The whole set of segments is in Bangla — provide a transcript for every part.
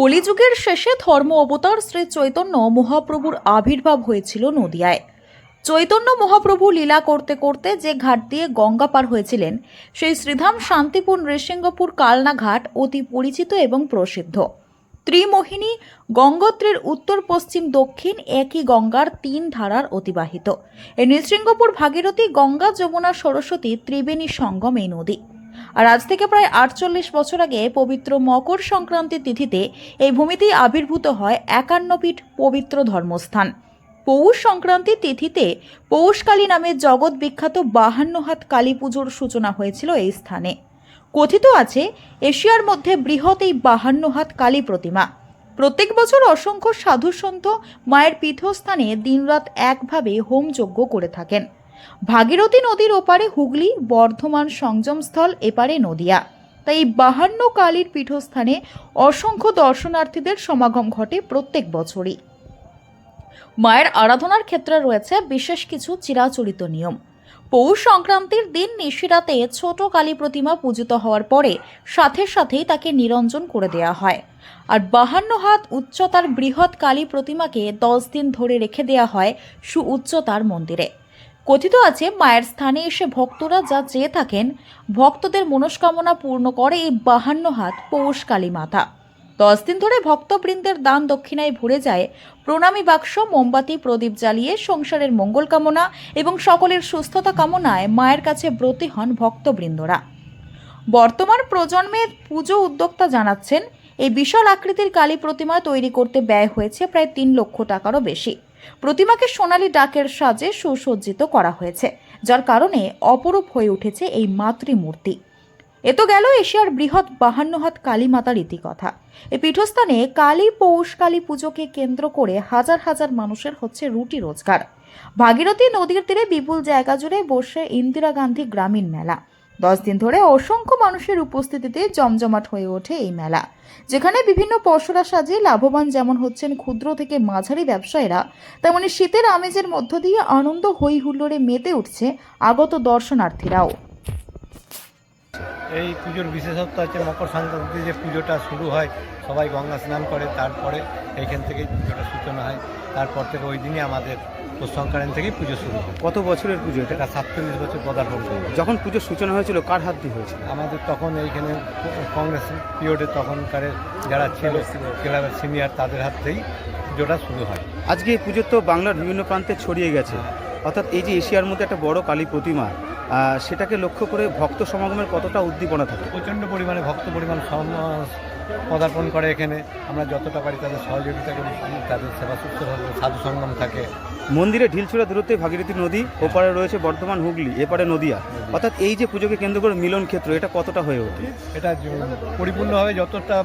কলিযুগের শেষে ধর্ম অবতার শ্রী চৈতন্য মহাপ্রভুর আবির্ভাব হয়েছিল নদিয়ায়। চৈতন্য মহাপ্রভু লীলা করতে করতে যে ঘাট দিয়ে গঙ্গা পার হয়েছিলেন, সেই শ্রীধাম শান্তিপুর নৃসিংহপুর কালনা ঘাট অতি পরিচিত এবং প্রসিদ্ধ। ত্রিমোহিনী গঙ্গোত্রীর উত্তর, পশ্চিম, দক্ষিণ একই গঙ্গার তিন ধারার অতিবাহিত। এই নৃসিংহপুর ভাগীরথী গঙ্গা যমুনা সরস্বতী ত্রিবেণী সঙ্গম এই নদী। আর আজ থেকে প্রায় আটচল্লিশ বছর আগে পবিত্র মকর সংক্রান্তির তিথিতে এই ভূমিতেই আবির্ভূত হয় একান্নপীঠ পবিত্র ধর্মস্থান। পৌষ সংক্রান্তি তিথিতে পৌষকালী নামে জগৎ বিখ্যাত বাহান্ন হাত কালী পুজোর সূচনা হয়েছিল এই স্থানে। কথিত আছে, এশিয়ার মধ্যে বৃহৎ এই বাহান্ন হাত কালী প্রতিমা। প্রত্যেক বছর অসংখ্য সাধু সাধুসন্ত মায়ের পীঠস্থানে দিনরাত একভাবে হোমযজ্ঞ করে থাকেন। ভাগীরথী নদীর ওপারে হুগলি বর্ধমান সংযমস্থল এপারে নদিয়া। তাই এই বাহান্ন কালীর পীঠস্থানে অসংখ্য দর্শনার্থীদের সমাগম ঘটে প্রত্যেক বছরই। মায়ের আরাধনার ক্ষেত্রে রয়েছে বিশেষ কিছু চিরাচরিত নিয়ম। পৌষ সংক্রান্তির দিন নিশিরাতে ছোট কালী প্রতিমা পূজিত হওয়ার পরে সাথে সাথেই তাকে নিরঞ্জন করে দেওয়া হয়। আর বাহান্ন হাত উচ্চতার বৃহৎ কালী প্রতিমাকে দশ দিন ধরে রেখে দেওয়া হয় সু উচ্চতার মন্দিরে। কথিত আছে, মায়ের স্থানে এসে ভক্তরা যা চেয়ে থাকেন, ভক্তদের মনস্কামনা পূর্ণ করে এই বাহান্ন হাত পৌষ কালী মাথা দশ দিন ধরে ভক্তবৃন্দের দান দক্ষিণায় ভরে যায় প্রণামী বাক্স, মোমবাতি, প্রদীপ জ্বালিয়ে সংসারের মঙ্গল কামনা এবং সকলের সুস্থতা কামনায় মায়ের কাছে ব্রতী হন ভক্তবৃন্দরা। বর্তমান প্রজন্মের পুজো উদ্যোক্তা জানাচ্ছেন, এই বিশাল আকৃতির কালী প্রতিমা তৈরি করতে ব্যয় হয়েছে প্রায় তিন লক্ষ টাকারও বেশি। প্রতিমাকে সোনালী ডাকের সাজে সুসজ্জিত করা হয়েছে, যার কারণে অপরূপ হয়ে উঠেছে এই মাতৃমূর্তি। এ তো গেল এশিয়ার বৃহৎ বাহান্ন হাত কালী মাতার ইতিকথা। এই পীঠস্থানে কালী পৌষ কালী পুজোকে কেন্দ্র করে হাজার হাজার মানুষের হচ্ছে রুটি রোজগার। ভাগীরথী নদীর তীরে বিপুল জায়গা জুড়ে বসে ইন্দিরা গান্ধী গ্রামীণ মেলা। দশ দিন ধরে অসংখ্য মানুষের উপস্থিতিতে জমজমাট হয়ে ওঠে এই মেলা, যেখানে বিভিন্ন পশরা সাজিয়ে লাভবান যেমন হচ্ছেন ক্ষুদ্র থেকে মাঝারি ব্যবসায়ীরা, তেমনি শীতের আমেজের মধ্য দিয়ে আনন্দ হই হুল্লোড়ে মেতে উঠছে আগত দর্শনার্থীরাও। এই পুজোর বিশেষত্ব হচ্ছে মকর সংক্রান্তি যে পুজোটা শুরু হয়, সবাই গঙ্গা স্নান করে, তারপরে এইখান থেকেই পুজোটা সূচনা হয়, তারপর থেকে ওই দিনই আমাদের পৌষ সংক্রান্তি থেকেই পুজো শুরু হয়। কত বছরের পুজো এটা? সাতচল্লিশ বছর পদার্পণ করে যখন পুজোর সূচনা হয়েছিল কার হাত দিয়ে হয়েছিল? আমাদের তখন এইখানে কংগ্রেস পিরিয়ডে তখনকার যারা ছিল ক্লাবের সিনিয়র তাদের হাত থেকেই পুজোটা শুরু হয়। আজকে এই পুজো তো বাংলার বিভিন্ন প্রান্তে ছড়িয়ে গেছে। অর্থাৎ এই যে এশিয়ার মধ্যে একটা বড় কালী প্রতিমা সেটাকে লক্ষ্য করে ভক্ত সমাগমের কতটা উদ্দীপনা থাকে? প্রচণ্ড পরিমাণে ভক্ত পরিমাণ সম- পদার্পণ করে এখানে। আমরা যতটা পারি তাদের সহযোগিতা করি তাদের সেবা শুশ্রূষা সাধু সঙ্গম থাকে। মন্দিরে ঢিলছুড়া দূরত্বে ভাগীরথী নদী ওপারে রয়েছে বর্ধমান হুগলি এপারে নদিয়া। অর্থাৎ এই যে পুজোকে কেন্দ্র করে মিলন ক্ষেত্র এটা কতটা হয়ে ওঠে? এটা পরিপূর্ণভাবে যতটা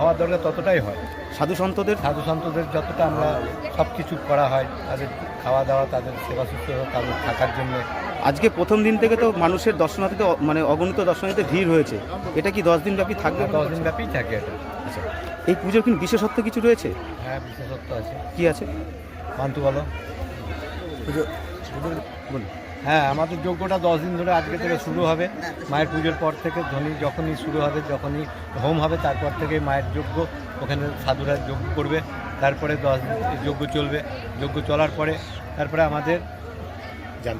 হওয়ার দরকার ততটাই হয়। সাধু সন্তদের? সাধু সন্তদের যতটা আমরা সব কিছু করা হয় তাদের খাওয়া দাওয়া তাদের সেবা শুশ্রূষা তাদের থাকার জন্য। আজকে প্রথম দিন থেকে তো মানুষের দর্শনার্থীতে মানে অগণিত দর্শনার্থীতে ভিড় হয়েছে। এটা কি দশ দিন ব্যাপী থাকবে? দশ দিন ব্যাপী থাকে এটা। আচ্ছা। এই পুজোর কিন্তু বিশেষত্ব কিছু রয়েছে? হ্যাঁ বিশেষত্ব আছে। কি আছে? মান্তু বলো। পুজো হ্যাঁ আমাদের যজ্ঞটা দশ দিন ধরে আজকে থেকে শুরু হবে। মায়ের পুজোর পর থেকে ধনী যখনই শুরু হবে যখনই হোম হবে তারপর থেকে মায়ের যজ্ঞ। ওখানে সাধুরা যজ্ঞ করবে। তারপরে দশ দিন যজ্ঞ চলবে। যজ্ঞ চলার পরে তারপরে আমাদের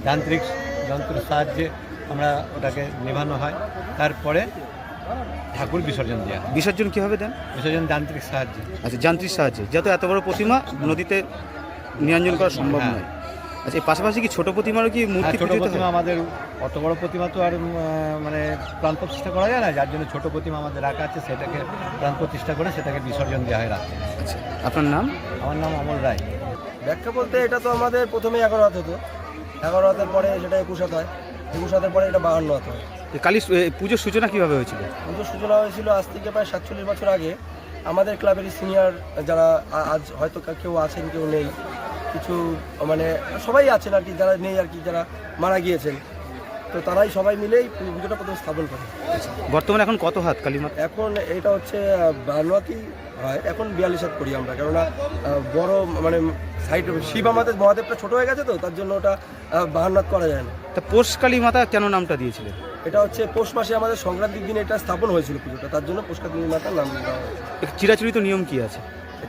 যান্ত্রিক যন্ত্রের সাহায্যে আমরা ওটাকে নেভানো হয়। তারপরে ঠাকুর বিসর্জন দেওয়া বিসর্জন কীভাবে দেন? বিসর্জন যান্ত্রিক সাহায্যে। আচ্ছা যান্ত্রিক সাহায্যে। যেহেতু এত বড় প্রতিমা নদীতে নিরঞ্জন করা সম্ভব হ্যাঁ। নয়। আচ্ছা এই পাশাপাশি কি ছোট প্রতিমারও কি মূর্তি ছোট পুজোতে প্রতিমা আমাদের অত বড় প্রতিমা তো আর উম, আহ, মানে প্রাণ প্রতিষ্ঠা করা যায় না যার জন্য ছোট প্রতিমা আমাদের রাখা আছে সেটাকে প্রাণ প্রতিষ্ঠা করে সেটাকে বিসর্জন দেওয়া হয় রাত্রে। আচ্ছা আপনার নাম? আমার নাম অমল রায়। ব্যাখ্যা বলতে এটা তো আমাদের প্রথমে এগারো হাত হতো। এগারো হাতের পরে সেটা একুশ হাত হয়। একুশ হাতের পরে এটা বাহান্ন হাত হয়। এই কালী এ, পুজোর সূচনা কীভাবে হয়েছিল? কিন্তু সূচনা হয়েছিল আজ থেকে প্রায় সাতচল্লিশ বছর আগে। আমাদের ক্লাবের সিনিয়র যারা আ- আজ হয়তো কা- কেউ আছেন কেউ নেই। কিছু মানে সবাই আছেন আর কি যারা নেই আর কি যারা মারা গিয়েছেন। তো তারাই সবাই মিলেই পুজোটা প্রথম স্থাপন করে বর্তমানে এখন কত হাত কালী মাতা এখন এটা হচ্ছে বানোয়াতি হয় এখন বিয়াল্লিশ হাত করি আমরা। কেননা বড় মানে সাইড শিব আমাদের মহাদেবটা ছোট হয়ে গেছে তো তার জন্য ওটা আহ, বাহান্নাত করা যায় না। তা পোষকালী মাতা কেন নামটা দিয়েছিলেন? এটা হচ্ছে পৌষ মাসে আমাদের সংক্রান্তির দিনে এটা স্থাপন হয়েছিল পুজোটা তার জন্য পুষ্কাদিনী মাতার নাম দেওয়া চিরাচরিত নিয়ম কি আছে?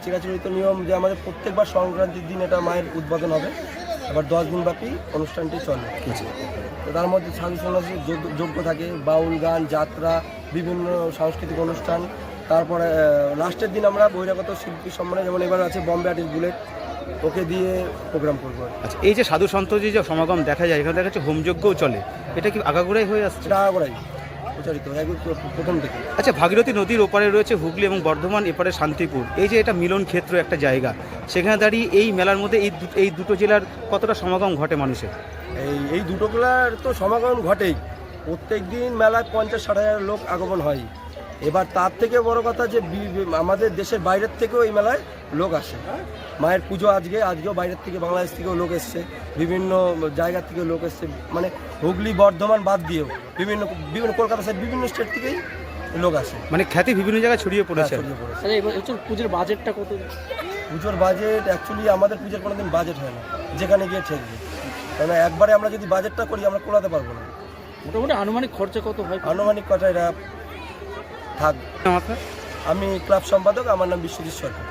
চিরাচরিত নিয়ম যে আমাদের প্রত্যেকবার সংক্রান্তির দিন এটা মায়ের উদ্বোধন হবে। এবার দশ দিন ব্যাপী অনুষ্ঠানটি চলে। তো তার মধ্যে সাধু সন্ন্যাসী যোগ্য- থাকে বাউল গান যাত্রা বিভিন্ন সাংস্কৃতিক অনুষ্ঠান। তারপরে লাস্টের দিন আমরা বহিরাগত শিল্পী সম্মানে যেমন এবার আছে বম্বে আর্টিস্ট বুলেট। ওকে দিয়ে প্রোগ্রাম করব। আচ্ছা এই যে সাধু সন্ত যে সমাগম দেখা যায় এখানে দেখা যাচ্ছে হোমযজ্ঞও চলে। এটা কি আগাগোড়াই হয়ে আসছে? সেটা প্রচারিত একদম প্রথম থেকে। আচ্ছা ভাগীরথী নদীর ওপারে রয়েছে হুগলি এবং বর্ধমান এপারে শান্তিপুর। এই যে এটা মিলন ক্ষেত্র একটা জায়গা সেখানে দাঁড়িয়ে এই মেলার মধ্যে এই এই দুটো জেলার কতটা সমাগম ঘটে মানুষের? এই এই দুটো জেলার তো সমাগম ঘটেই। প্রত্যেক দিন মেলায় পঞ্চাশ ষাট হাজার লোক আগমন হয়। এবার তার থেকে বড় কথা যে আমাদের দেশের বাইরের থেকেও এই মেলায় লোক আসে। মায়ের পুজো আজকে আজকেও বাইরের থেকে বাংলাদেশ থেকেও লোক এসছে। বিভিন্ন জায়গা থেকে লোক এসছে। মানে হুগলি বর্ধমান বাদ দিয়েও বিভিন্ন বিভিন্ন কলকাতা সাইড বিভিন্ন স্টেট থেকেই লোক আসে। মানে খ্যাতি বিভিন্ন জায়গায় ছড়িয়ে পড়েছে। ছড়িয়ে পড়েছে। আচ্ছা এবার হচ্ছে পুজোর বাজেটটা কত? পুজোর বাজেট অ্যাকচুয়ালি আমাদের পুজোর কোনোদিন বাজেট হয় না। যেখানে গিয়ে ঠেকবে। কারণ একবারে আমরা যদি বাজেটটা করি আমরা কোলাতে পারব না। মোটামুটি আনুমানিক খরচা কত হয়? আনুমানিক কথা এটা থাক আপনার আমি ক্লাব সম্পাদক আমার নাম বিশ্বজিৎ সরকার।